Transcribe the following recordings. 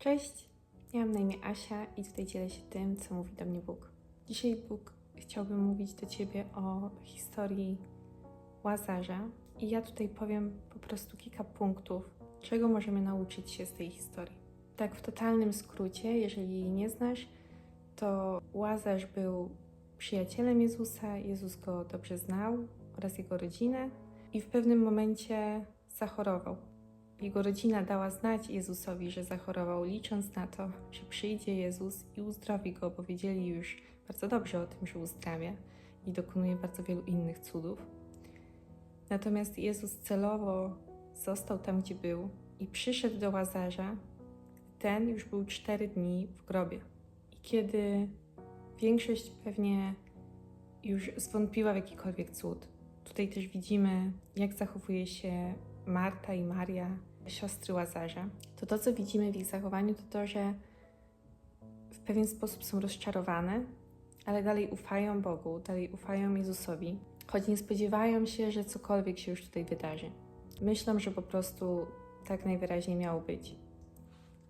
Cześć, ja mam na imię Asia i tutaj dzielę się tym, co mówi do mnie Bóg. Dzisiaj Bóg chciałby mówić do Ciebie o historii Łazarza i ja tutaj powiem po prostu kilka punktów, czego możemy nauczyć się z tej historii. Tak w totalnym skrócie, jeżeli jej nie znasz, to Łazarz był przyjacielem Jezusa, Jezus go dobrze znał oraz jego rodzinę i w pewnym momencie zachorował. Jego rodzina dała znać Jezusowi, że zachorował, licząc na to, że przyjdzie Jezus i uzdrowi go, bo wiedzieli już bardzo dobrze o tym, że uzdrawia i dokonuje bardzo wielu innych cudów. Natomiast Jezus celowo został tam, gdzie był i przyszedł do Łazarza. Ten już był cztery dni w grobie. I kiedy większość pewnie już zwątpiła w jakikolwiek cud, tutaj też widzimy, jak zachowuje się Marta i Maria, siostry Łazarza, to to, co widzimy w ich zachowaniu, to to, że w pewien sposób są rozczarowane, ale dalej ufają Bogu, dalej ufają Jezusowi, choć nie spodziewają się, że cokolwiek się już tutaj wydarzy. Myślą, że po prostu tak najwyraźniej miało być.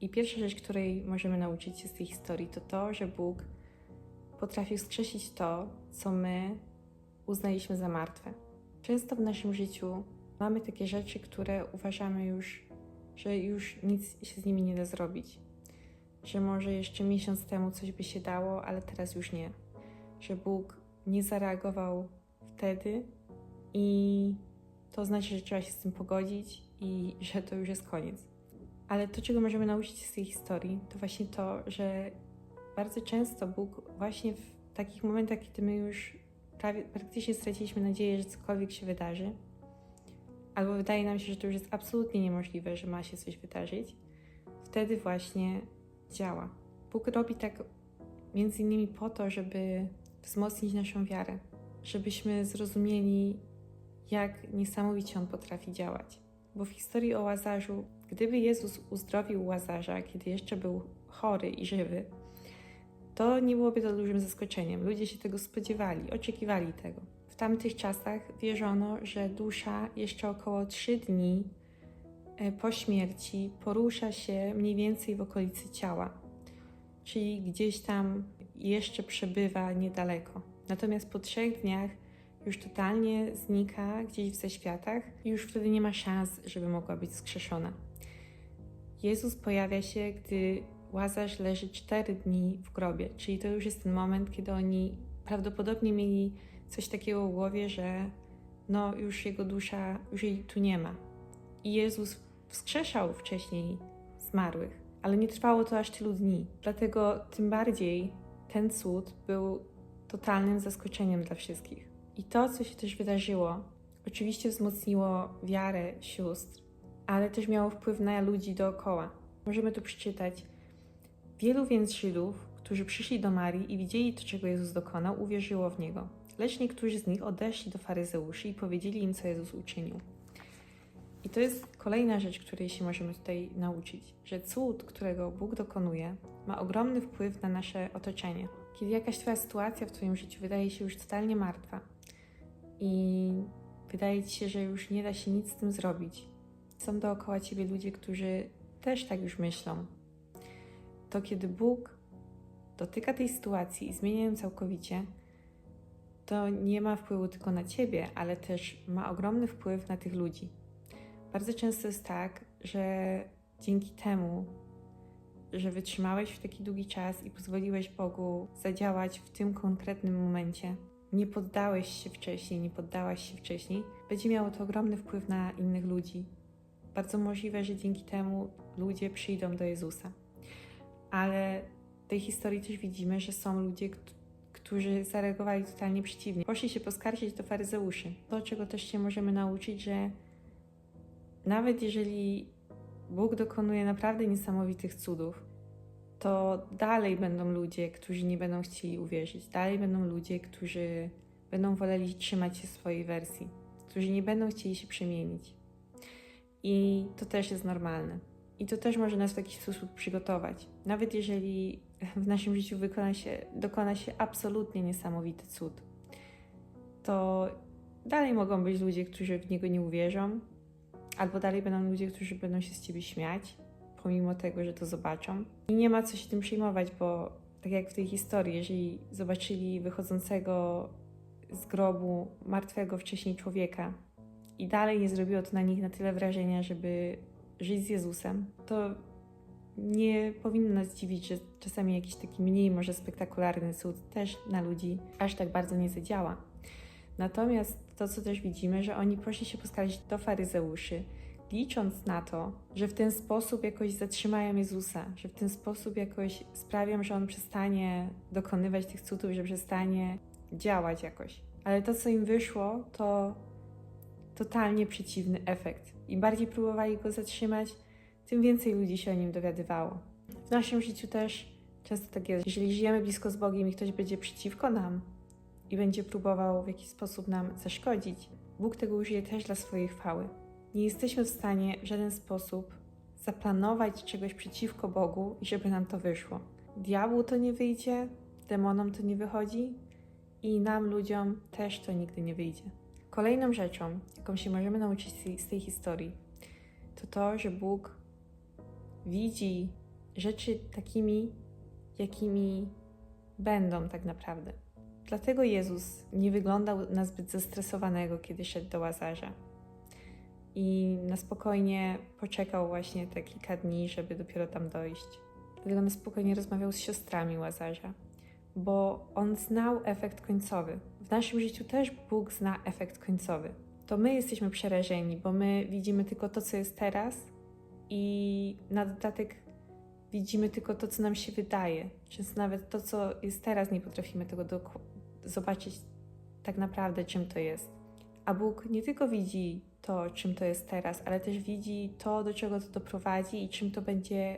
I pierwsza rzecz, której możemy nauczyć się z tej historii, to to, że Bóg potrafił skrzesić to, co my uznaliśmy za martwe. Często w naszym życiu mamy takie rzeczy, które uważamy już, że już nic się z nimi nie da zrobić. Że może jeszcze miesiąc temu coś by się dało, ale teraz już nie. Że Bóg nie zareagował wtedy i to znaczy, że trzeba się z tym pogodzić i że to już jest koniec. Ale to, czego możemy nauczyć z tej historii, to właśnie to, że bardzo często Bóg właśnie w takich momentach, kiedy my już prawie, praktycznie straciliśmy nadzieję, że cokolwiek się wydarzy, albo wydaje nam się, że to już jest absolutnie niemożliwe, że ma się coś wydarzyć, wtedy właśnie działa. Bóg robi tak między innymi po to, żeby wzmocnić naszą wiarę, żebyśmy zrozumieli, jak niesamowicie On potrafi działać. Bo w historii o Łazarzu, gdyby Jezus uzdrowił Łazarza, kiedy jeszcze był chory i żywy, to nie byłoby to dużym zaskoczeniem. Ludzie się tego spodziewali, oczekiwali tego. Tamtych czasach wierzono, że dusza jeszcze około 3 dni e, po śmierci porusza się mniej więcej w okolicy ciała, czyli gdzieś tam jeszcze przebywa niedaleko. Natomiast po trzech dniach już totalnie znika gdzieś w zaświatach i już wtedy nie ma szans, żeby mogła być skrzeszona. Jezus pojawia się, gdy Łazarz leży cztery dni w grobie, czyli to już jest ten moment, kiedy oni prawdopodobnie mieli coś takiego w głowie, że no już jego dusza, już jej tu nie ma. I Jezus wskrzeszał wcześniej zmarłych, ale nie trwało to aż tylu dni. Dlatego tym bardziej ten cud był totalnym zaskoczeniem dla wszystkich. I to, co się też wydarzyło, oczywiście wzmocniło wiarę sióstr, ale też miało wpływ na ludzi dookoła. Możemy tu przeczytać. Wielu więc Żydów, którzy przyszli do Marii i widzieli to, czego Jezus dokonał, uwierzyło w Niego. Lecz niektórzy z nich odeszli do faryzeuszy i powiedzieli im, co Jezus uczynił. I to jest kolejna rzecz, której się możemy tutaj nauczyć, że cud, którego Bóg dokonuje, ma ogromny wpływ na nasze otoczenie. Kiedy jakaś Twoja sytuacja w Twoim życiu wydaje się już totalnie martwa i wydaje Ci się, że już nie da się nic z tym zrobić, są dookoła Ciebie ludzie, którzy też tak już myślą, to kiedy Bóg dotyka tej sytuacji i zmienia ją całkowicie, to nie ma wpływu tylko na ciebie, ale też ma ogromny wpływ na tych ludzi. Bardzo często jest tak, że dzięki temu, że wytrzymałeś w taki długi czas i pozwoliłeś Bogu zadziałać w tym konkretnym momencie, nie poddałeś się wcześniej, nie poddałaś się wcześniej, będzie miało to ogromny wpływ na innych ludzi. Bardzo możliwe, że dzięki temu ludzie przyjdą do Jezusa. Ale w tej historii też widzimy, że są ludzie, którzy zareagowali totalnie przeciwnie. Poszli się poskarżyć do faryzeuszy. To, czego też się możemy nauczyć, że nawet jeżeli Bóg dokonuje naprawdę niesamowitych cudów, to dalej będą ludzie, którzy nie będą chcieli uwierzyć. Dalej będą ludzie, którzy będą woleli trzymać się swojej wersji, którzy nie będą chcieli się przemienić. I to też jest normalne. I to też może nas w jakiś sposób przygotować. Nawet jeżeli w naszym życiu wykona się, dokona się absolutnie niesamowity cud, to dalej mogą być ludzie, którzy w niego nie uwierzą, albo dalej będą ludzie, którzy będą się z ciebie śmiać, pomimo tego, że to zobaczą. I nie ma co się tym przejmować, bo tak jak w tej historii, jeżeli zobaczyli wychodzącego z grobu martwego wcześniej człowieka i dalej nie zrobiło to na nich na tyle wrażenia, żeby żyć z Jezusem, to nie powinno nas dziwić, że czasami jakiś taki mniej może spektakularny cud też na ludzi aż tak bardzo nie zadziała. Natomiast to, co też widzimy, że oni poszli się poskarżyć do faryzeuszy, licząc na to, że w ten sposób jakoś zatrzymają Jezusa, że w ten sposób jakoś sprawią, że on przestanie dokonywać tych cudów, że przestanie działać jakoś. Ale to, co im wyszło, to totalnie przeciwny efekt. Im bardziej próbowali go zatrzymać, tym więcej ludzi się o nim dowiadywało. W naszym życiu też często tak jest. Jeżeli żyjemy blisko z Bogiem i ktoś będzie przeciwko nam i będzie próbował w jakiś sposób nam zaszkodzić, Bóg tego użyje też dla swojej chwały. Nie jesteśmy w stanie w żaden sposób zaplanować czegoś przeciwko Bogu i żeby nam to wyszło. Diabłu to nie wyjdzie, demonom to nie wychodzi i nam, ludziom, też to nigdy nie wyjdzie. Kolejną rzeczą, jaką się możemy nauczyć z tej- historii, to to, że Bóg widzi rzeczy takimi, jakimi będą tak naprawdę. Dlatego Jezus nie wyglądał na zbyt zestresowanego, kiedy szedł do łazarza. I na spokojnie poczekał właśnie te kilka dni, żeby dopiero tam dojść. Dlatego na spokojnie rozmawiał z siostrami łazarza, bo on znał efekt końcowy. W naszym życiu też Bóg zna efekt końcowy. To my jesteśmy przerażeni, bo my widzimy tylko to, co jest teraz, i na dodatek widzimy tylko to, co nam się wydaje. Często nawet to, co jest teraz, nie potrafimy tego zobaczyć tak naprawdę, czym to jest. A Bóg nie tylko widzi to, czym to jest teraz, ale też widzi to, do czego to doprowadzi i czym to będzie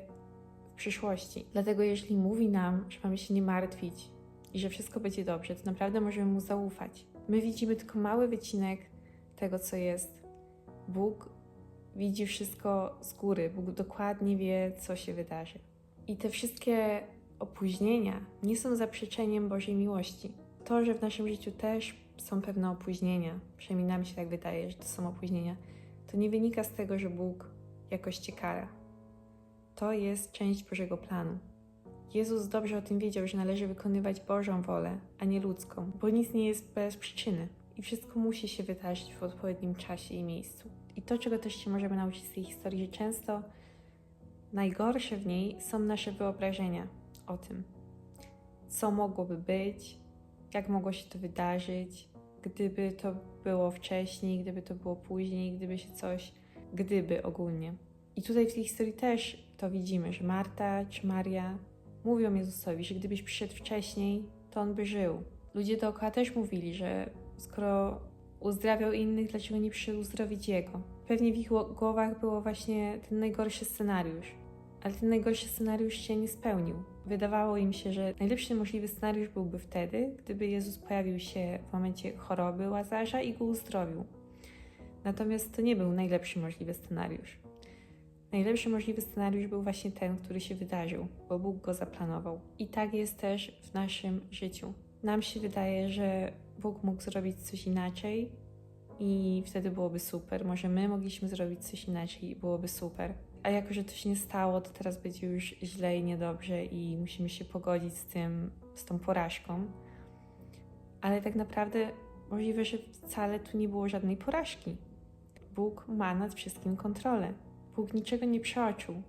przyszłości. Dlatego, jeśli mówi nam, że mamy się nie martwić i że wszystko będzie dobrze, to naprawdę możemy mu zaufać. My widzimy tylko mały wycinek tego, co jest. Bóg widzi wszystko z góry. Bóg dokładnie wie, co się wydarzy. I te wszystkie opóźnienia nie są zaprzeczeniem Bożej miłości. To, że w naszym życiu też są pewne opóźnienia, przynajmniej nam się tak wydaje, że to są opóźnienia, to nie wynika z tego, że Bóg jakoś cię kara. To jest część Bożego planu. Jezus dobrze o tym wiedział, że należy wykonywać Bożą wolę, a nie ludzką, bo nic nie jest bez przyczyny i wszystko musi się wydarzyć w odpowiednim czasie i miejscu. I to, czego też się możemy nauczyć z tej historii, że często najgorsze w niej są nasze wyobrażenia o tym, co mogłoby być, jak mogło się to wydarzyć, gdyby to było wcześniej, gdyby to było później, gdyby się coś, gdyby ogólnie. I tutaj w tej historii też to widzimy, że Marta czy Maria mówią Jezusowi, że gdybyś przyszedł wcześniej, to on by żył. Ludzie dookoła też mówili, że skoro uzdrawiał innych, dlaczego nie przyszedł uzdrowić jego? Pewnie w ich gło- głowach było właśnie ten najgorszy scenariusz. Ale ten najgorszy scenariusz się nie spełnił. Wydawało im się, że najlepszy możliwy scenariusz byłby wtedy, gdyby Jezus pojawił się w momencie choroby Łazarza i go uzdrowił. Natomiast to nie był najlepszy możliwy scenariusz. Najlepszy możliwy scenariusz był właśnie ten, który się wydarzył, bo Bóg go zaplanował. I tak jest też w naszym życiu. Nam się wydaje, że Bóg mógł zrobić coś inaczej i wtedy byłoby super. Może my mogliśmy zrobić coś inaczej i byłoby super. A jako, że to się nie stało, to teraz będzie już źle i niedobrze i musimy się pogodzić z tym, z tą porażką. Ale tak naprawdę możliwe, że wcale tu nie było żadnej porażki. Bóg ma nad wszystkim kontrolę. Bóg niczego nie przeoczył.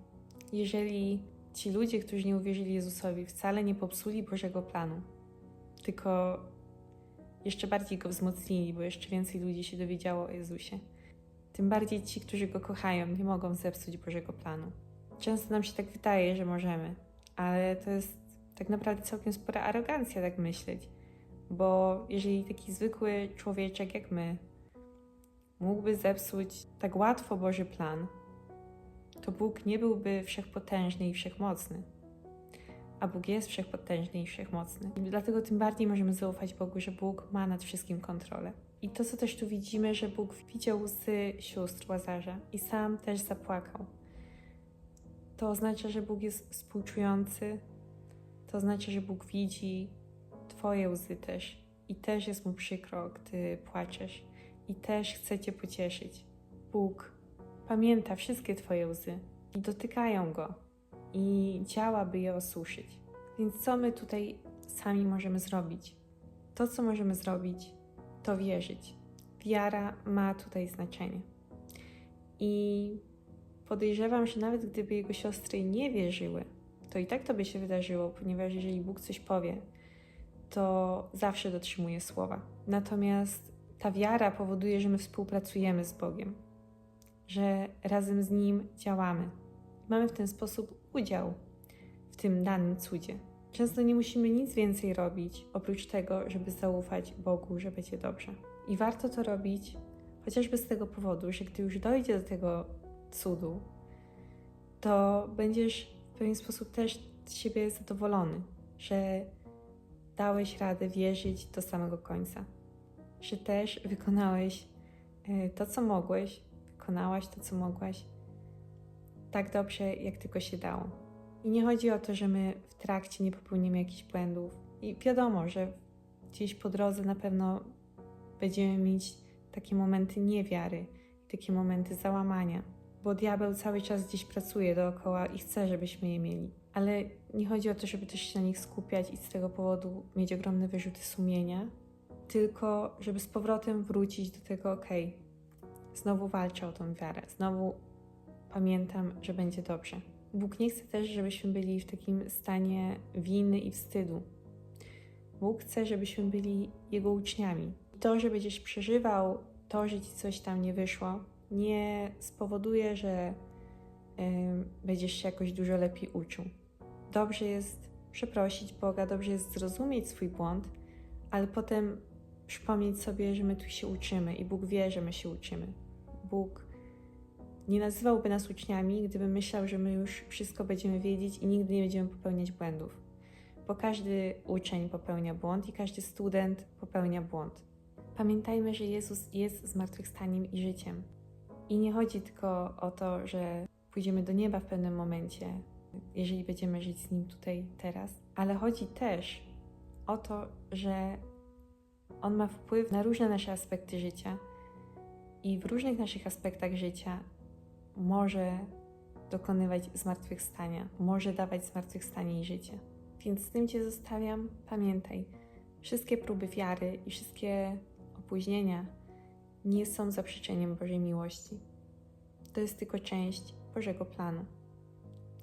Jeżeli ci ludzie, którzy nie uwierzyli Jezusowi, wcale nie popsuli Bożego planu, tylko jeszcze bardziej go wzmocnili, bo jeszcze więcej ludzi się dowiedziało o Jezusie. Tym bardziej ci, którzy go kochają, nie mogą zepsuć Bożego planu. Często nam się tak wydaje, że możemy, ale to jest tak naprawdę całkiem spora arogancja tak myśleć, bo jeżeli taki zwykły człowieczek jak my mógłby zepsuć tak łatwo Boży plan, to Bóg nie byłby wszechpotężny i wszechmocny. A Bóg jest wszechpotężny i wszechmocny. I dlatego tym bardziej możemy zaufać Bogu, że Bóg ma nad wszystkim kontrolę. I to, co też tu widzimy, że Bóg widział łzy sióstr Łazarza i sam też zapłakał. To oznacza, że Bóg jest współczujący, to oznacza, że Bóg widzi Twoje łzy też i też jest Mu przykro, gdy płaczesz i też chce Cię pocieszyć. Bóg pamięta wszystkie Twoje łzy i dotykają go i działa, by je osuszyć. Więc co my tutaj sami możemy zrobić? To, co możemy zrobić, to wierzyć. Wiara ma tutaj znaczenie. I podejrzewam, że nawet gdyby jego siostry nie wierzyły, to i tak to by się wydarzyło, ponieważ jeżeli Bóg coś powie, to zawsze dotrzymuje słowa. Natomiast ta wiara powoduje, że my współpracujemy z Bogiem, że razem z Nim działamy. Mamy w ten sposób udział w tym danym cudzie. Często nie musimy nic więcej robić, oprócz tego, żeby zaufać Bogu, że będzie dobrze. I warto to robić chociażby z tego powodu, że gdy już dojdzie do tego cudu, to będziesz w pewien sposób też z siebie zadowolony, że dałeś radę wierzyć do samego końca, że też wykonałeś e, to, co mogłeś, wykonałaś to, co mogłaś, tak dobrze, jak tylko się dało. I nie chodzi o to, że my w trakcie nie popełnimy jakichś błędów. I wiadomo, że gdzieś po drodze na pewno będziemy mieć takie momenty niewiary, takie momenty załamania, bo diabeł cały czas gdzieś pracuje dookoła i chce, żebyśmy je mieli. Ale nie chodzi o to, żeby też się na nich skupiać i z tego powodu mieć ogromne wyrzuty sumienia, tylko żeby z powrotem wrócić do tego, okej, znowu walczę o tą wiarę, znowu pamiętam, że będzie dobrze. Bóg nie chce też, żebyśmy byli w takim stanie winy i wstydu. Bóg chce, żebyśmy byli Jego uczniami. To, że będziesz przeżywał to, że ci coś tam nie wyszło, nie spowoduje, że będziesz się jakoś dużo lepiej uczył. Dobrze jest przeprosić Boga, dobrze jest zrozumieć swój błąd, ale potem przypomnieć sobie, że my tu się uczymy i Bóg wie, że my się uczymy. Bóg nie nazywałby nas uczniami, gdyby myślał, że my już wszystko będziemy wiedzieć i nigdy nie będziemy popełniać błędów. Bo każdy uczeń popełnia błąd i każdy student popełnia błąd. Pamiętajmy, że Jezus jest zmartwychwstaniem i życiem. I nie chodzi tylko o to, że pójdziemy do nieba w pewnym momencie, jeżeli będziemy żyć z Nim tutaj teraz, ale chodzi też o to, że On ma wpływ na różne nasze aspekty życia i w różnych naszych aspektach życia może dokonywać zmartwychwstania, może dawać zmartwychwstanie i życie. Więc z tym Cię zostawiam. Pamiętaj, wszystkie próby wiary i wszystkie opóźnienia nie są zaprzeczeniem Bożej miłości. To jest tylko część Bożego planu.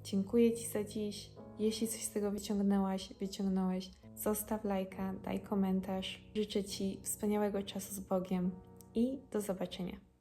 Dziękuję Ci za dziś. Jeśli coś z tego wyciągnęłaś, wyciągnąłeś, zostaw lajka, daj komentarz. Życzę Ci wspaniałego czasu z Bogiem i do zobaczenia.